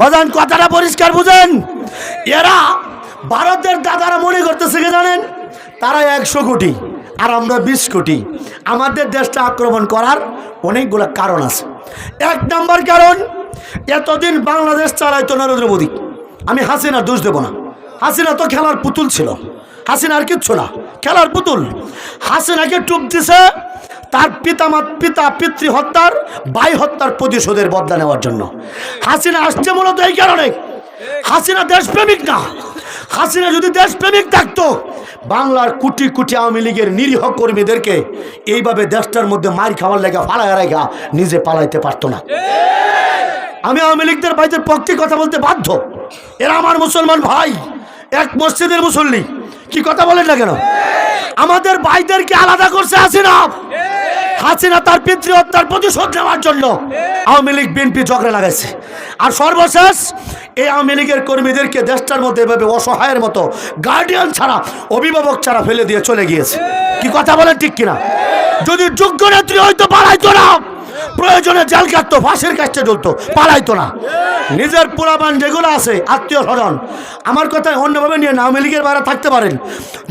বাজান, কথাটা পরিষ্কার বুঝেন। এরা ভারতের দাদারা মনে করতেছে কি জানেন? তারা একশো কোটি আর আমরা বিশ কোটি। আমাদের দেশটা আক্রমণ করার অনেকগুলো কারণ আছে। এক নম্বর কারণ, এতদিন বাংলাদেশ চালাইতো নরেন্দ্র মোদী। আমি হাসিনা দোষ দেব না। হাসিনা তো খেলার পুতুল ছিল। হাসিনা আর কিচ্ছু না। খেলার পুতুল। হাসিনাকে টুপ দিছে তার পিতামাত পিতা পিতৃ হত্যার ভাই হত্যার প্রতিশোধের বদলা নেওয়ার জন্য। হাসিনা আসছে মূলত এই কারণে। হাসিনা দেশপ্রেমিক না। হাসিনা যদি দেশপ্রেমিক থাকতো, বাংলার কোটি কোটি আওয়ামী লীগের নিরীহ কর্মীদেরকে এইভাবে দেশটার মধ্যে মার খাওয়ার লেগা ফালায় রেখা নিজে পালাইতে পারতো না। আমি আওয়ামী লীগদের ভাইদের পক্ষে কথা বলতে বাধ্য। এরা আমার মুসলমান ভাই, এক মসজিদের মুসল্লি। কি কথা বলেন না কেন? আমাদের ভাইদেরকে আলাদা করছে হাসিনা। হাসিনা তার পিতৃ হত্যার প্রতিশোধ নেওয়ার জন্য আওয়ামী লীগ, বিএনপি ঝগড়া লাগাইছে। আর সর্বশেষ, এই আওয়ামী লীগের কর্মীদেরকে দেশটার মধ্যে এভাবে অসহায়ের মতো গার্ডিয়ান ছাড়া, অভিভাবক ছাড়া ফেলে দিয়ে চলে গিয়েছে। কি কথা বলেন ঠিক কিনা? যদি যোগ্য নেত্রী হয়তো পালাইতো না। প্রয়োজনে জেল কাটতো, ফাঁসের কাছে জ্বলতো পালাইতো না। নিজের পোলাবান যেগুলো আছে, আত্মীয় স্বজন, আমার কথা অন্যভাবে নিয়ে আওয়ামী লীগের বাইরে থাকতে পারেন।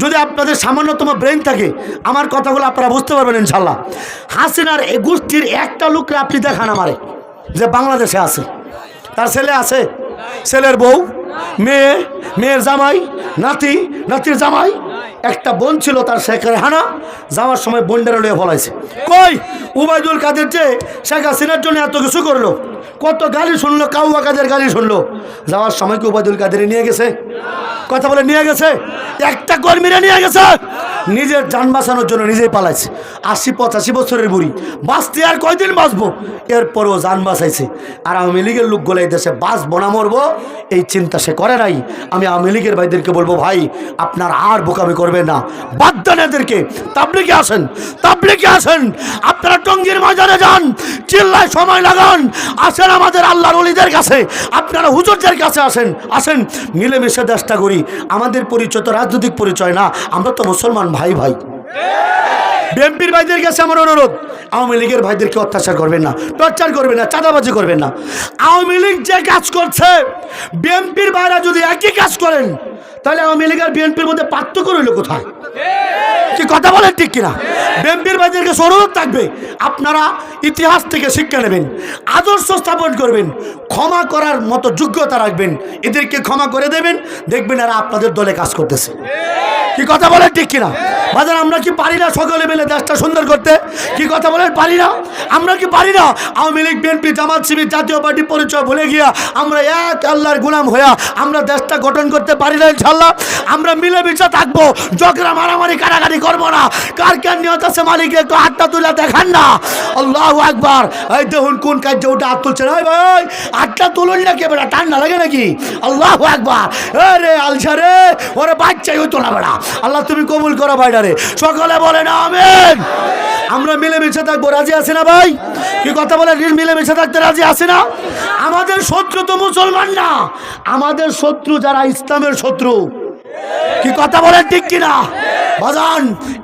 যদি আপনাদের সামান্যতম ব্রেন থাকে, আমার কথাগুলো আপনারা বুঝতে পারবেন ইনশাল্লাহ। হাসিনার এই গোষ্ঠীর একটা লোককে আপনি দেখান আমারে, যে বাংলাদেশে আছে। তার ছেলে আছে, ছেলের বউ, মেয়ে, মেয়ের জামাই, নাতি, নাতির জামাই একটা বোন ছিল তার শেখের হানা যাওয়ার সময় বন্ডারে লয়ে ফলাইছে কই? উবায়দুল কাদের যে শেখ হাসিনার জন্য এত কিছু করল, কত গালি শুনলো, কাউয়া কাদের গালি শুনলো। যাওয়ার সময় কি উবায়দুল কাদের নিয়ে গেছে? কথা বলে নিয়ে গেছে? একটা কর্মীরা নিয়ে গেছে? নিজের যান বাঁচানোর জন্য নিজেই পালাইছে। আশি পঁচাশি বছরের বুড়ি। বাঁচতে আর কয়দিন বাঁচবো? এরপরও যান বাঁচাইছে। আর আওয়ামী লীগের লোকগুলো এই দেশে বাঁচবো না মরবো, এই চিন্তা সে করে নাই। আমি আওয়ামী লীগের ভাইদেরকে বলব, ভাই, আপনার আর বোকামি করবেন না। বাদ দেন এদেরকে। তাবলিকে আসেন তাবলিকে আসেন। আপনারা টঙ্গির বাজারে যান, চিল্লায় সময় লাগান। আসেন আমাদের আল্লাহর অলিদের কাছে। আপনারা হুজুরদের কাছে আসেন আসেন। মিলেমিশে দেশটা করি আমাদের পরিচয় তো রাজনৈতিক পরিচয় না। আমরা তো মুসলমান ভাই ভাই। বিএনপির ভাইদের কাছে আমার অনুরোধ, আওয়ামী লীগের ভাইদেরকে অত্যাচার করবেন না, টর্চার করবেন না, চাঁদাবাজি করবেন না। আওয়ামী লীগ যে কাজ করছে বিএনপির ভাইরা যদি একই কাজ করেন, তাহলে আওয়ামী লীগ আর বিএনপির মধ্যে পার্থক্য রইল কোথায়? কি কথা বলেন ঠিক কিনা? বিএনপির ভাইদের কাছে অনুরোধ থাকবে, আপনারা ইতিহাস থেকে শিক্ষা নেবেন, আদর্শ স্থাপন করবেন, ক্ষমা করার মতো যোগ্যতা রাখবেন। এদেরকে ক্ষমা করে দেবেন, দেখবেন এরা আপনাদের দলে কাজ করতেছে। কি কথা বলেন ঠিক কিনা? বাজার, আমরা কি পারি না সকলে মিলে দেশটা সুন্দর করতে? কি কথা বলেন, পারি না? আমরা কি পারি না? আওয়ামী লীগ বিএনপি জামাত, শিবির, জাতীয় পার্টি পরিচয় ভুলে গিয়া আমরা এক আল্লাহর গুলাম হইয়া আমরা দেশটা গঠন করতে পারি না ইনশাল্লাহ আমরা মিলেমিশে থাকব। জগরা মারামারি, কারাগারি করব না। কার কেন নিয়ত আছে মালিক, একটু হাতটা তুলে দেখান না। আল্লাহ একবার এই দেখুন, কোন কার্য ওটা হাত তুলছে না ভাই হাতটা তুলুন না কে বেটা ঠান্ডা লাগে নাকি? আল্লাহ একবার রে, আলসা রে। ওরে বাচ্চাই হইতো না বেড়া আল্লাহ, তুমি কবুল করো ভাইডারে সকলে বলে না আমেন। আমরা মিলেমিশে থাকব, রাজি আছে না ভাই? কি কথা বলে মিলেমিশে থাকতে রাজি আছে না? আমাদের শত্রু তো মুসলমান না। আমাদের শত্রু যারা ইসলামের শত্রু। কি কথা বলেন ঠিক কিনা? বাজান,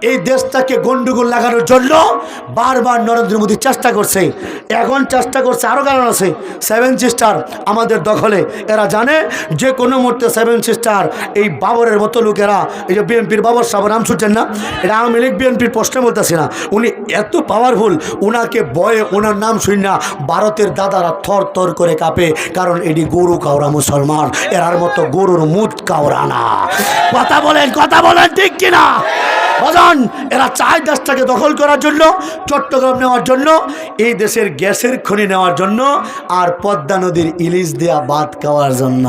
এই দেশটাকে গন্ডগোল লাগানোর জন্য বারবার নরেন্দ্র মোদী চেষ্টা করছে। এখন চেষ্টা করছে আরও কারণ আছে। সেভেন সিস্টার আমাদের দখলে। এরা জানে যে কোনো মুহূর্তে সেভেন সিস্টার এই বাবরের মতো লোকেরা, এই যে বিএনপির বাবর সাহেব, নাম শুনছেন না? এটা আওয়ামী লীগ বিএনপির প্রশ্নে বলতেছি না। উনি এত পাওয়ারফুল ওনাকে বয়ে ওনার নাম শুন না। ভারতের দাদারা থর থর করে কাঁপে, কারণ এটি গরু কাউরা মুসলমান। এরার মতো গরুর মুদ কাউরা না। কথা বলেন কথা বলেন ঠিক কিনা? বাজান এরা চায় দেশটাকে দখল করার জন্য, চট্টগ্রাম নেওয়ার জন্য, এই দেশের গ্যাসের খনি নেওয়ার জন্য, আর পদ্মা নদীর ইলিশ দেয়া বাদ খাওয়ার জন্য।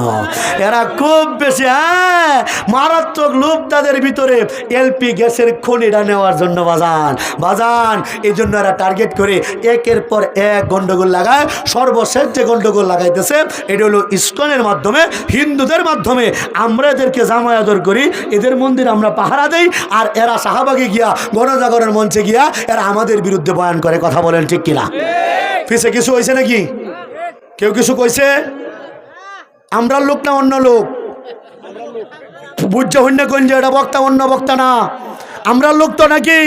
এরা খুব বেশি হ্যাঁ মারাত্মক লোভ তাদের ভিতরে এলপি গ্যাসের খনিটা নেওয়ার জন্য বাজান। বাজান, এই জন্য এরা টার্গেট করে, একের পর এক গন্ডগোল লাগায়, সর্বশেষ যে গন্ডগোল লাগাইতেছে, এটা হলো ইস্কনের মাধ্যমে, হিন্দুদের মাধ্যমে। আমরা এদেরকে জামায় আদর করি, এদের মন্দির আমরা পাহারা দেই, আর এরা শাহবাগে গিয়া, গণজাগরণের মঞ্চে গিয়া এরা আমাদের বিরুদ্ধে বয়ান করে, কথা বলেন ঠিক কিনা? ফিসে কিছু হয়েছে নাকি? কেউ কিছু কইছে? আমরা লোক না অন্য লোক? বুঝছে হইন্য কোন যে এটা বক্তা, অন্য বক্তা না। আমরা লোক তো নাকি?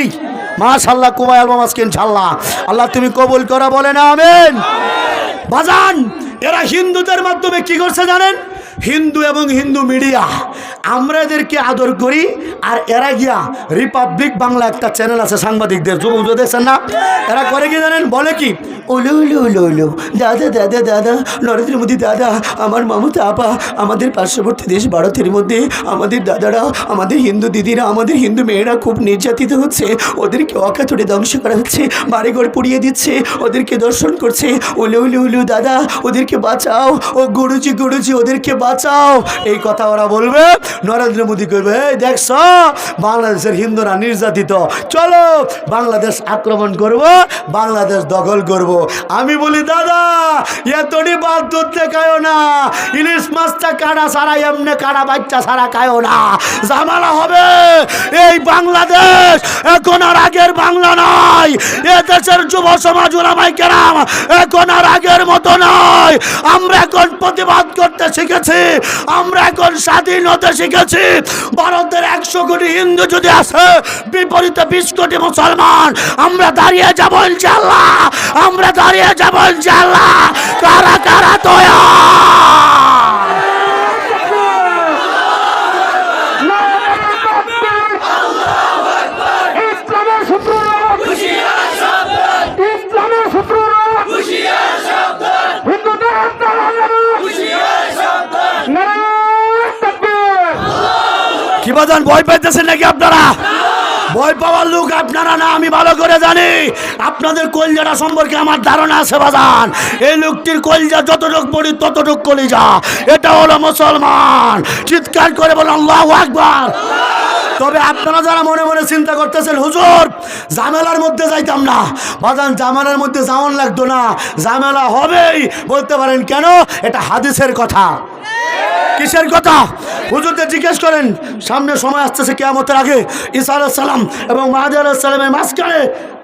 মাশাল্লাহ কুবাই আলমাস কিন ছাল্লাহ আল্লাহ তুমি কবুল করা, বলে না, আমেন। বাজান, এরা হিন্দুদের মাধ্যমে কি করছে জানেন? হিন্দু এবং হিন্দু মিডিয়া। আমরা এদেরকে আদর করি, আর এরা গিয়া রিপাবলিক বাংলা একটা চ্যানেল আছে সাংবাদিকদের, যুবক দেখছেন না এরা করে কি জানেন? বলে কি, ওলো ওলো ওলো ওলো, দাদা দাদা দাদা, নরেন্দ্র মোদী দাদা, আমার মমতা আপা, আমাদের পার্শ্ববর্তী দেশ ভারতের মধ্যে, আমাদের দাদারা, আমাদের হিন্দু দিদিরা, আমাদের হিন্দু মেয়েরা খুব নির্যাতিত হচ্ছে, ওদেরকে অকাতরে ধ্বংস করা হচ্ছে, বাড়িঘর পুড়িয়ে দিচ্ছে, ওদেরকে দর্শন করছে, ওলে ওলে ওলে, দাদা, ওদেরকে বাঁচাও, ও গুরুজি গুরুজি, ওদেরকে বাঁচাও। এই কথা ওরা বলবে। নরেন্দ্র মোদী করবে এই দেখছ বাংলাদেশের হিন্দুরা নির্যাতিত। চলো বাংলাদেশ আক্রমণ করব, বাংলাদেশ দখল করব। আমি বলি, দাদা, এতটি বাদ ধরতে কায়ো না। ইলিশ মাছটা কাটা সারা এমনি কাটা বাচ্চা সারা কায়ো না। জামালা হবে। এই বাংলাদেশ এখন আর আগের বাংলা নয়। এ দেশের যুব সমাজ, ওলামাই কেরাম, এখন আর আগের মতো নয়। আমরা এখন প্রতিবাদ করতে শিখেছি। আমরা এখন স্বাধীন হতে শিখেছি। ভারতের একশো কোটি হিন্দু যদি আসে বিপরীতে বিশ কোটি মুসলমান আমরা দাঁড়িয়ে যাব ইনশাল্লাহ আমরা দাঁড়িয়ে যাব ইনশাল্লাহ কারা কারা তৈরি বাজান ভয় পাইতেছেন নাকি আপনারা? ভয় পাওয়ার লোক আপনারা না, আমি ভালো করে জানি। আপনাদের কলজাটা সম্পর্কে আমার ধারণা আছে বাজান। এই লোকটির কলজা যতটুক পড়ি ততটুক কলিজা। এটা হলো মুসলমান। চিৎকার করে বলেন, আল্লাহ আকবার। তবে আপনারা যারা মনে মনে চিন্তা করতেছেন, হুজুর জামেলার মধ্যে যাইতাম না। বাজান জামেলার মধ্যে যাওয়ান লাগতো না। জামেলা হবেই, বলতে পারেন, কেন? এটা হাদিসের কথা। কিসের কথা? হুজুরদের জিজ্ঞেস করেন, সামনে সময় আসতেছে কেয়ামতের আগে ইসা সালাম এবং মাহাদি সালামের মাঝখানে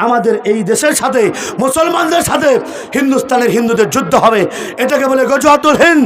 আমাদের এই দেশের সাথে, মুসলমানদের সাথে হিন্দুস্তানের হিন্দুদের যুদ্ধ হবে। এটাকে বলে গজহাতুল হিন্দ।